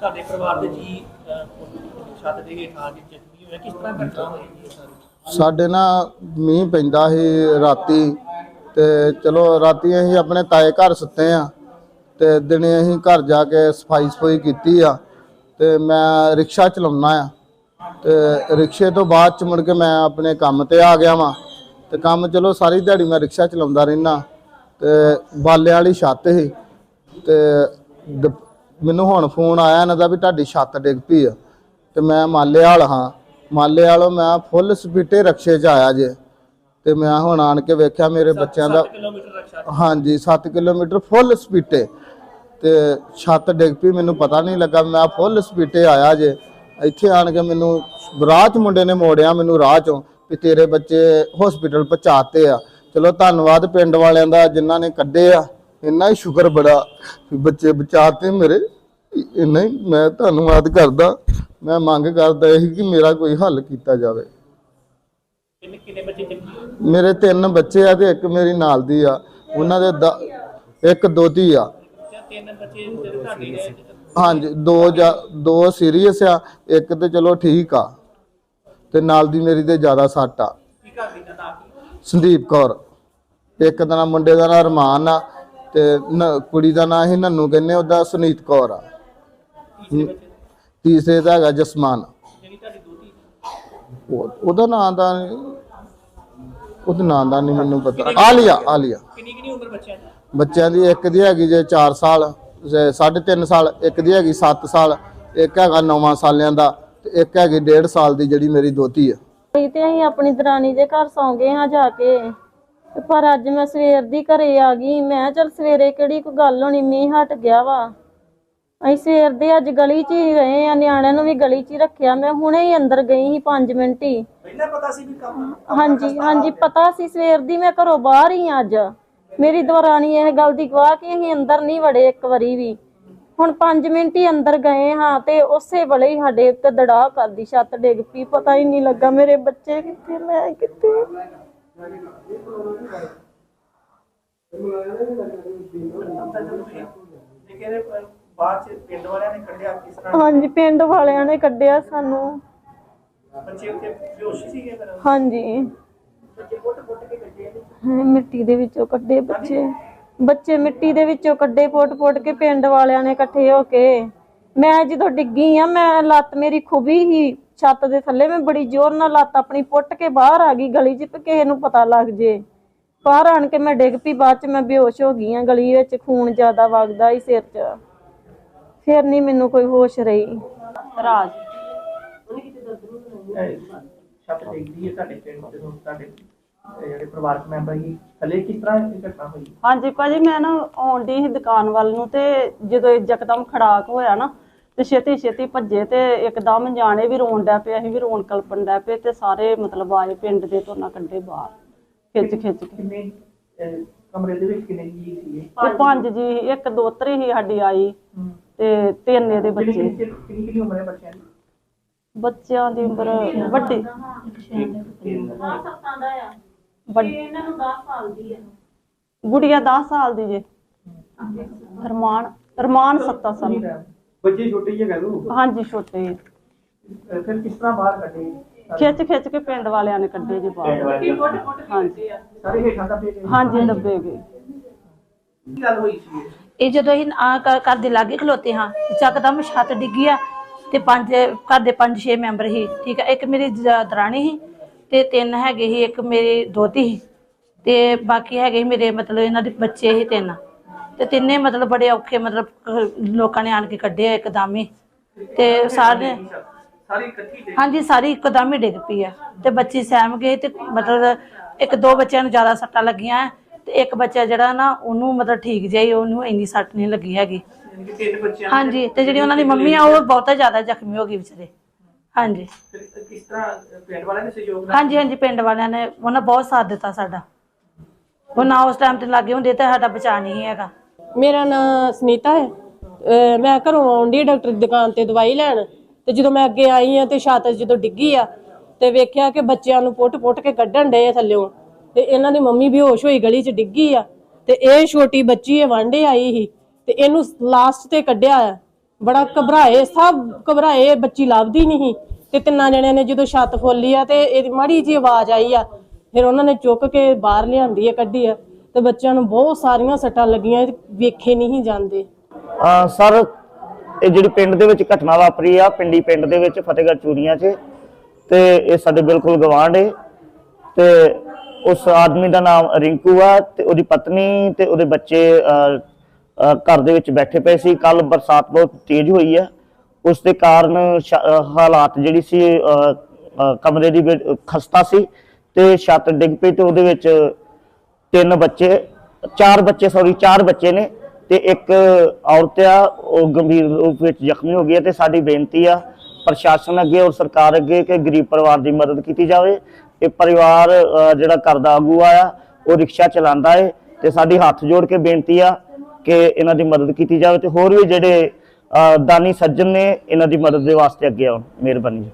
ਤੁਹਾਡੇ ਪਰਿਵਾਰ ਦੇ ਜੀ ਛੱਤ ਦੇ ਹੇਠ ਆ ਕੇ ਜ਼ਖਮੀ ਹੋਇਆ? ਕਿਸ ਤਰ੍ਹਾਂ ਘਟਨਾ ਹੋਈ ਜੀ ਸਾਰੀ? ਸਾਡੇ ਨਾ ਮੀਂਹ ਪੈਂਦਾ ਸੀ ਰਾਤੀ ਤੇ ਚਲੋ ਰਾਤੀ ਅਸੀਂ ਆਪਣੇ ਤਾਏ ਘਰ ਸੁੱਤੇ ਆ ਤੇ ਦਿਨੇ ਅਸੀਂ ਘਰ ਜਾ ਕੇ ਸਫ਼ਾਈ ਸਫ਼ਾਈ ਕੀਤੀ ਆ ਤੇ ਮੈਂ ਰਿਕਸ਼ਾ ਚਲਾਉਣਾ ਆ। ਤੇ ਰਿਕਸ਼ੇ ਤੋਂ ਬਾਅਦ ਚ ਮੁੜ ਕੇ ਮੈਂ ਆਪਣੇ ਕੰਮ ਤੇ ਆ ਗਿਆ ਵਾਂ ਤੇ ਕੰਮ ਚਲੋ ਸਾਰੀ ਦਿਹਾੜੀ ਮੈਂ ਰਿਕਸ਼ਾ ਚਲਾਉਂਦਾ ਰਹਿਣਾ ਤੇ ਬਾਲੇ ਵਾਲੀ ਛੱਤ ਸੀ ਤੇ ਮੈਨੂੰ ਹੁਣ ਫੋਨ ਆਇਆ ਇਹਨਾਂ ਦਾ ਵੀ ਤੁਹਾਡੀ ਛੱਤ ਡਿੱਗ ਪਈ ਆ। ਤੇ ਮੈਂ ਮਾਲੇ ਵਾਲ ਹਾਂ। ਮਾਲੇ ਵਾਲੋਂ ਮੈਂ ਫੁੱਲ ਸਪੀਟੇ ਰਕਸ਼ੇ 'ਚ ਆਇਆ ਜੇ। ਤੇ ਮੈਂ ਹੁਣ ਆਣ ਕੇ ਵੇਖਿਆ ਮੇਰੇ ਬੱਚਿਆਂ ਦਾ 7 ਕਿਲੋਮੀਟਰ ਰਕਸ਼ਾ ਹਾਂਜੀ 7 ਕਿਲੋਮੀਟਰ ਫੁੱਲ ਸਪੀਟੇ ਤੇ। ਛੱਤ ਡਿੱਗ ਪਈ ਮੈਨੂੰ ਪਤਾ ਨਹੀਂ ਲੱਗਾ। ਮੈਂ ਫੁੱਲ ਸਪੀਟੇ ਆਇਆ ਜੇ। ਇੱਥੇ ਆਣ ਕੇ ਮੈਨੂੰ ਰਾਹ 'ਚ ਮੁੰਡੇ ਨੇ ਮੋੜਿਆ ਮੈਨੂੰ ਰਾਹ 'ਚੋਂ ਵੀ ਤੇਰੇ ਬੱਚੇ ਹਸਪੀਟਲ ਪਹੁੰਚਾਤੇ ਆ। ਚਲੋ ਧੰਨਵਾਦ ਪਿੰਡ ਵਾਲਿਆਂ ਦਾ ਜਿਨ੍ਹਾਂ ਨੇ ਕੱਢੇ ਆ। ਇੰਨਾ ਹੀ ਸ਼ੁਕਰ ਬੜਾ ਵੀ ਬੱਚੇ ਬਚਾਤੇ ਮੇਰੇ ਇੰਨਾ ਹੀ ਮੈਂ ਧੰਨਵਾਦ ਕਰਦਾ ਮੈਂ ਮੰਗ ਕਰਦਾ ਇਹ ਕਿ ਮੇਰਾ ਕੋਈ ਹੱਲ ਕੀਤਾ ਜਾਵੇ। ਕਿੰਨੇ ਕਿੰਨੇ ਬੱਚੇ ਜ਼ਖਮੀ ਹੋਏ ਮੇਰੇ ਤਿੰਨ ਬੱਚੇ ਆ ਤੇ ਇੱਕ ਮੇਰੀ ਨਾਲ ਦੀ ਆ। ਉਹਨਾਂ ਦੇ ਦ- ਇੱਕ ਦੋਤੀ ਆ। ਜਾਂ ਤਿੰਨ ਬੱਚੇ ਜਿਹੜੇ ਤੁਹਾਡੇ ਨੇ ਹਾਂਜੀ ਦੋ ਜਾਂ ਦੋ ਸੀਰੀਅਸ ਆ ਇੱਕ ਤੇ ਚਲੋ ਠੀਕ ਆ। ਤੇ ਨਾਲ ਦੀ ਮੇਰੀ ਤੇ ਜ਼ਿਆਦਾ ਸੱਟ ਆ। ਕੀ ਨਾਂ ਸੰਦੀਪ ਕੌਰ। ਇੱਕ ਦਾ ਨਾਮ ਮੁੰਡੇ ਦਾ ਨਾਮ ਰਮਾਨ ਆ ਤੇ ਨ- ਕੁੜੀ ਦਾ ਨਾਮ ਹੀ ਨੰਨੂ ਕਹਿੰਦੇ ਉਹਦਾ ਸੁਨੀਤ ਕੌਰ ਆ। ਤੀਸਰੇ ਦਾ ਹੈਗਾ ਜਸਮਾਨ। ਉਹ- ਉਹਦਾ ਨਾਮ ਦਾ ਉਹਦਾ ਨਾਮ ਦਾ ਨਹੀਂ ਮੈਨੂੰ ਪਤਾ। ਆਲੀਆ ਆਲੀਆ। ਕਿੰਨੀ ਕਿੰਨੀ ਉਮਰ ਬੱਚਿਆਂ ਦੀ? ਬੱਚਿਆਂ ਦੀ ਇੱਕ ਦੀ ਹੈਗੀ ਜੇ 4 ਸਾਲ ਜੇ 3.5 ਸਾਲ ਇੱਕ ਦੀ ਹੈਗੀ 7 ਸਾਲ ਇੱਕ ਹੈਗਾ 9 ਸਾਲਿਆਂ ਦਾ ਤੇ ਇੱਕ ਹੈਗੀ 1.5 ਸਾਲ ਦੀ ਜਿਹੜੀ ਮੇਰੀ ਦੋਤੀ ਆ। ਅਸੀਂ ਤੇ ਅਸੀਂ ਆਪਣੀ ਦਰਾਣੀ ਦੇ ਘਰ ਸੌਂ ਗਏ ਹਾਂ ਜਾ ਕੇ। ਤੇ ਪਰ ਅੱਜ ਮੈਂ ਸਵੇਰ ਦੀ ਘਰੇ ਆ ਗਈ। ਮੈਂ ਕਿਹਾ ਚੱਲ ਸਵੇਰੇ ਕਿਹੜੀ ਕੋਈ ਗੱਲ ਹੋਣੀ ਮੀਂਹ ਹਟ ਗਿਆ ਵਾ। ਅਸੀਂ ਸਵੇਰ ਦੇ ਅੱਜ ਗਲੀ 'ਚ ਹੀ ਰਹੇ ਆ ਨਿਆਣਿਆਂ ਨੂੰ ਵੀ ਗਲੀ 'ਚ ਹੀ ਰੱਖਿਆ। ਮੈਂ ਹੁਣੇ ਹੀ ਅੰਦਰ ਗਈ ਸੀ 5 ਮਿੰਟ ਹੀ। ਪਹਿਲਾਂ ਪਤਾ ਸੀ ਵੀ ਕੰਮ ਹਾਂਜੀ ਹਾਂਜੀ ਪਤਾ ਸੀ ਸਵੇਰ ਦੀ ਮੈਂ ਘਰੋਂ ਬਾਹਰ ਹੀ ਆਂ ਅੱਜ। ਮੇਰੀ ਦਰਾਣੀ ਇਹ ਗੱਲ ਦੀ ਗਵਾਹ ਕਿ ਅਸੀਂ ਅੰਦਰ ਨਹੀਂ ਵੜੇ ਇੱਕ ਵਾਰੀ ਵੀ। ਹੁਣ 5 ਮਿੰਟ ਹੀ ਅੰਦਰ ਗਏ ਹਾਂ ਤੇ ਉਸੇ ਵੇਲੇ ਹੀ ਸਾਡੇ ਉੱਤੇ ਦੜਾ ਕਰਦੀ ਛੱਤ ਡਿੱਗ ਪਈ। ਪਤਾ ਹੀ ਨਹੀਂ ਲੱਗਾ ਮੇਰੇ ਬੱਚੇ ਕਿੱਥੇ ਮੈਂ ਕਿੱਥੇ? ਲੇਕਿਨ ਬਾਅਦ ਚ ਪਿੰਡ ਵਾਲਿਆਂ ਨੇ ਕੱਢਿਆ ਕਿਸ ਤਰ੍ਹਾਂ? ਹਾਂਜੀ ਪਿੰਡ ਵਾਲਿਆਂ ਨੇ ਕੱਢਿਆ ਸਾਨੂੰ। ਬੱਚੇ ਉੱਥੇ ਬੇਹੋਸ਼ ਸੀਗੇ ਫਿਰ? ਹਾਂਜੀ। ਬੱਚੇ ਪੁੱਟ ਪੁੱਟ ਕੇ ਕੱਢੇ ਨੇ ਹਾਂ, ਮਿੱਟੀ ਦੇ ਵਿੱਚੋਂ ਕੱਢੇ ਬੱਚੇ। ਬੱਚੇ ਮਿੱਟੀ ਦੇ ਵਿੱਚੋਂ ਕੱਢੇ ਪੁੱਟ-ਪੁੱਟ ਕੇ ਪਿੰਡ ਵਾਲਿਆਂ ਨੇ ਇਕੱਠੇ ਹੋ ਕੇ। ਮੈਂ ਜਦੋਂ ਡਿੱਗੀ ਆ ਮੈਂ ਲੱਤ ਮੇਰੀ ਖੁਬੀ ਹੀ ਛੱਤ ਦੇ ਥੱਲੇ ਮੈਂ ਬੜੀ ਜ਼ੋਰ ਨਾਲ ਲੱਤ ਆਪਣੀ ਪੁੱਟ ਕੇ ਬਾਹਰ ਆ ਗਈ ਗਲੀ 'ਚ ਵੀ ਕਿਸੇ ਨੂੰ ਪਤਾ ਲੱਗ ਜੇ। ਬਾਹਰ ਆਣ ਕੇ ਮੈਂ ਡਿੱਗ ਪਈ ਬਾਅਦ 'ਚ ਮੈਂ ਬੇਹੋਸ਼ ਹੋ ਗਈ ਆ ਗਲੀ ਵਿੱਚ ਖੂਨ ਜ਼ਿਆਦਾ ਵਗਦਾ ਹੀ ਸਿਰ 'ਚ। ਫਿਰ ਨਹੀਂ ਮੈਨੂੰ ਕੋਈ ਹੋਸ਼ ਰਹੀ। ਰਾਜ। ਛੱਤ ਡਿੱਗਦੀ ਹੈ ਤੁਹਾਡੇ ਪਿੰਡ ਤੇ ਹੁਣ ਤੁਹਾਡੇ ਅਹ, ਜਿਹੜੇ ਪਰਿਵਾਰਕ ਮੈਂਬਰ ਸੀ ਥੱਲੇ ਕਿਸ ਤਰ੍ਹਾਂ ਇਹ ਘਟਨਾ ਹੋਈ? ਹਾਂਜੀ ਭਾਜੀ ਮੈਂ ਨਾ ਆਉਣ ਡਈ ਸੀ ਦੁਕਾਨ ਵੱਲ ਨੂੰ ਤੇ ਜਦੋਂ ਯਕਦਮ ਖੜਾਕ ਹੋਇਆ ਨਾ ਤੇ ਛੇਤੀ ਛੇਤੀ ਭੱਜੇ ਤੇ ਇੱਕਦਮ ਜਾਣੇ ਵੀ ਰੋਣ ਡੈ ਪਏ ਅਸੀਂ ਵੀ ਰੋਣ ਕਲਪਣ ਡੈ ਪਏ ਤੇ ਸਾਰੇ ਮਤਲਬ ਆਏ ਪਿੰਡ ਦੇ ਤੋਂ ਨਾ ਕੱਢੇ ਬਾਹਰ ਖਿੱਚ ਖਿੱਚ ਕੇ। ਕਮਰੇ ਦੇ ਵਿੱਚ ਕਿੰਨੇ ਜੀ ਤੇ ਪੰਜ ਜੀ ਸੀ, ਇੱਕ ਦੋਤਰੀ ਹੀ ਸਾਡੀ ਆਈ। ਤੇ ਤਿੰਨ ਇਹਦੇ ਬੱਚੇ। ਕਿੰਨੀ ਕਿੰਨੀ ਕਿੰਨੀ ਉਮਰ ਹੈ ਬੱਚਿਆਂ ਦੀ? ਬੱਚਿਆਂ ਦੀ ਉਮਰ ਵੱਡੀ। ਵੱਡੀ ਇਹਨਾਂ ਨੂੰ 10 ਸਾਲ ਦੀ ਹੈ ਗੁੜੀਆ 10 ਸਾਲ ਦੀ ਜੇ। ਰਮਾਨ ਰਮਾਨ 7 ਸਾਲ। ਬੱਚੇ ਛੋਟੇ ਹੀ ਹੈਗਾ ਲੋ ਹਾਂਜੀ ਛੋਟੇ। ਫਿਰ ਕਿਸ ਤਰ੍ਹਾਂ ਬਾਹਰ ਕੱਢੇ? ਖਿੱਚ ਖਿੱਚ ਕੇ ਪਿੰਡ ਵਾਲਿਆਂ ਨੇ ਕੱਢੇ ਜੀ ਬਾਹਰ। ਹਾਂਜੀ। ਸਾਰੇ ਹੇਠਾਂ ਦਾ ਫੇਰ ਹਾਂਜੀ ਦੱਬੇ ਗਏ। ਕੀ ਗੱਲ ਹੋਈ ਸੀ? ਇਹ? ਜਦੋਂ ਅਸੀਂ ਆ ਘਰ ਦੇ ਲਾਗੇ ਖਲੋਤੇ ਹਾਂ ਚੱਕਦਮ ਛੱਤ ਡਿੱਗੀ ਆ ਤੇ ਪੰਜ ਘਰ ਦੇ ਪੰਜ ਛੇ ਮੈਂਬਰ ਸੀ ਠੀਕ ਆ ਇੱਕ ਮੇਰੀ ਜ- ਦਰਾਣੀ ਸੀ ਤੇ ਤਿੰਨ ਹੈਗੇ ਸੀ ਇੱਕ ਮੇਰੀ ਦੋਤੀ ਸੀ ਤੇ ਬਾਕੀ ਹੈਗੇ ਸੀ ਮੇਰੇ ਮਤਲਬ ਇਹਨਾਂ ਦੇ ਬੱਚੇ ਸੀ ਤਿੰਨ ਤੇ ਤਿੰਨੇ ਮਤਲਬ ਬੜੇ ਔਖੇ ਮਤਲਬ ਅਹ, ਲੋਕਾਂ ਨੇ ਆਣ ਕੇ ਕੱਢਿਆ ਇੱਕਦਮ ਹੀ ਤੇ ਸਾਰੇ ਸਾਰੀ ਇਕੱਠੀ ਡਿੱਗ ਹਾਂਜੀ ਸਾਰੀ ਇੱਕਦਮ ਹੀ ਡਿੱਗ ਪਈ ਆ ਤੇ ਬੱਚੇ ਸਹਿਮ ਗਏ ਤੇ ਮਤਲਬ ਇੱਕ ਦੋ ਬੱਚਿਆਂ ਨੂੰ ਜ਼ਿਆਦਾ ਸੱਟਾਂ ਲੱਗੀਆਂ ਤੇ ਇੱਕ ਬੱਚਾ ਜਿਹੜਾ ਨਾ ਉਹਨੂੰ ਮਤਲਬ ਠੀਕ ਜਿਹਾ ਹੀ ਉਹਨੂੰ ਇੰਨੀ ਸੱਟ ਨਹੀਂ ਲੱਗੀ ਹੈਗੀ। ਯਾਨੀ ਕਿ ਤਿੰਨ ਬੱਚਿਆਂ ਹਾਂਜੀ ਤੇ ਜਿਹੜੀ ਉਹਨਾਂ ਦੀ ਮੰਮੀ ਆ ਉਹ ਬਹੁਤਾ ਜ਼ਿਆਦਾ ਜ਼ਖਮੀ ਹੋ ਗਈ ਵਿਚਾਰੇ। ਹਾਂਜੀ। ਫਿਰ ਕਿਸ ਤਰ੍ਹਾਂ ਪਿੰਡ ਵਾਲਿਆਂ ਨੇ ਸਹਿਯੋਗ ਨਾਲ ਹਾਂਜੀ ਹਾਂਜੀ ਪਿੰਡ ਵਾਲਿਆਂ ਨੇ ਉਹਨਾਂ ਬਹੁਤ ਸਾਥ ਦਿੱਤਾ ਸਾਡਾ। ਉਹ ਨਾ ਉਸ ਟਾਈਮ ਤੇ ਲੱਗੇ ਹੁੰਦੇ ਤਾਂ ਸਾਡਾ ਬਚਾ ਨਹੀਂ ਹੈਗਾ। ਮੇਰਾ ਨਾਮ ਸੁਨੀਤਾ ਹੈ। ਅਹ ਮੈਂ ਘਰੋਂ ਆਉਂਦੀ ਡਾਕਟਰ ਦੀ ਦੁਕਾਨ ਤੇ ਦਵਾਈ ਲੈਣ। ਤੇ ਜਦੋਂ ਮੈਂ ਅੱਗੇ ਆਈ ਆ ਤੇ ਛੱਤ ਜਦੋਂ ਡਿੱਗੀ ਆ ਤੇ ਵੇਖਿਆ ਕਿ ਬੱਚਿਆਂ ਨੂੰ ਪੁੱਟ-ਪੁੱਟ ਕੇ ਕੱਢਣ ਡਏ ਆ ਥੱਲਿਓਂ। ਤੇ ਇਹਨਾਂ ਦੀ ਮੰਮੀ ਬੇਹੋਸ਼ ਹੋਈ ਗਲੀ 'ਚ ਡਿੱਗੀ ਆ ਤੇ ਇਹ ਛੋਟੀ ਬੱਚੀ ਇਹ ਵਾਂਡੇ ਆਈ ਸੀ ਤੇ ਇਹਨੂੰ ਲਾਸਟ ਤੇ ਕੱਢਿਆ ਆ। ਬੜਾ ਘਬਰਾਏ, ਸਭ ਘਬਰਾਏ ਬੱਚੀ ਲੱਭਦੀ ਨਹੀਂ ਤੇ ਤਿੰਨਾਂ ਜਣਿਆਂ ਨੇ ਜਦੋਂ ਛੱਤ ਫੋਲੀ ਆ ਤੇ ਇਹਦੀ ਮਾੜੀ ਜੀ ਆਵਾਜ਼ ਆਈ ਆ। ਫਿਰ ਉਹਨਾਂ ਨੇ ਚੁੱਕ ਕੇ ਬਾਹਰ ਲਿਆਂਦੀ ਆ, ਕੱਢੀ ਆ ਤੇ ਬੱਚਿਆਂ ਨੂੰ ਬਹੁਤ ਸਾਰੀਆਂ ਸੱਟਾਂ ਲੱਗੀਆਂ ਵੇਖੇ ਨਹੀਂ ਜਾਂਦੇ। ਅਹ ਸਰ, ਇਹ ਜਿਹੜੀ ਪਿੰਡ ਦੇ ਵਿੱਚ ਘਟਨਾ ਵਾਪਰੀ ਆ, ਪਿੰਡੀ ਪਿੰਡ ਦੇ ਵਿੱਚ ਫਤਿਹਗੜ੍ਹ ਚੂੜੀਆਂ 'ਚ ਤੇ ਇਹ ਸਾਡੇ ਬਿਲਕੁਲ ਗਵਾਂਢ ਏ ਤੇ ਉਸ ਆਦਮੀ ਦਾ ਨਾਮ ਰਿੰਕੂ ਆ ਤੇ ਉਹਦੀ ਪਤਨੀ ਤੇ ਉਹਦੇ ਬੱਚੇ ਘਰ ਦੇ ਵਿੱਚ ਬੈਠੇ ਪਏ ਸੀ। ਕੱਲ ਬਰਸਾਤ ਬਹੁਤ ਤੇਜ਼ ਹੋਈ ਆ। ਉਸ ਦੇ ਕਾਰਨ ਹਾਲਾਤ ਜਿਹੜੀ ਸੀ ਕਮਰੇ ਦੀ ਖਸਤਾ ਸੀ ਤੇ ਛੱਤ ਡਿੱਗ ਪਈ ਤੇ ਉਹਦੇ ਵਿੱਚ ਤਿੰਨ ਬੱਚੇ, ਚਾਰ ਬੱਚੇ ਸੌਰੀ ਚਾਰ ਬੱਚੇ ਨੇ ਤੇ ਇੱਕ ਔਰਤ ਆ, ਉਹ ਗੰਭੀਰ ਰੂਪ ਵਿੱਚ ਜ਼ਖਮੀ ਹੋ ਗਈ ਹੈ ਤੇ ਸਾਡੀ ਬੇਨਤੀ ਆ ਪ੍ਰਸ਼ਾਸਨ ਅੱਗੇ ਔਰ ਸਰਕਾਰ ਅੱਗੇ ਕਿ ਗਰੀਬ ਪਰਿਵਾਰ ਦੀ ਮਦਦ ਕੀਤੀ ਜਾਵੇ। ਇਹ ਪਰਿਵਾਰ ਜਿਹੜਾ ਘਰ ਦਾ ਆਗੂ ਆ ਉਹ ਰਿਕਸ਼ਾ ਚਲਾਉਂਦਾ ਏ ਤੇ ਸਾਡੀ ਹੱਥ ਜੋੜ ਕੇ ਬੇਨਤੀ ਆ ਕਿ ਇਹਨਾਂ ਦੀ ਮਦਦ ਕੀਤੀ ਜਾਵੇ ਤੇ ਹੋਰ ਵੀ ਜਿਹੜੇ ਦਾਨੀ ਸੱਜਣ ਨੇ, ਇਹਨਾਂ ਦੀ ਮਦਦ ਦੇ ਵਾਸਤੇ ਅੱਗੇ ਆਉਣ। ਮਿਹਰਬਾਨੀ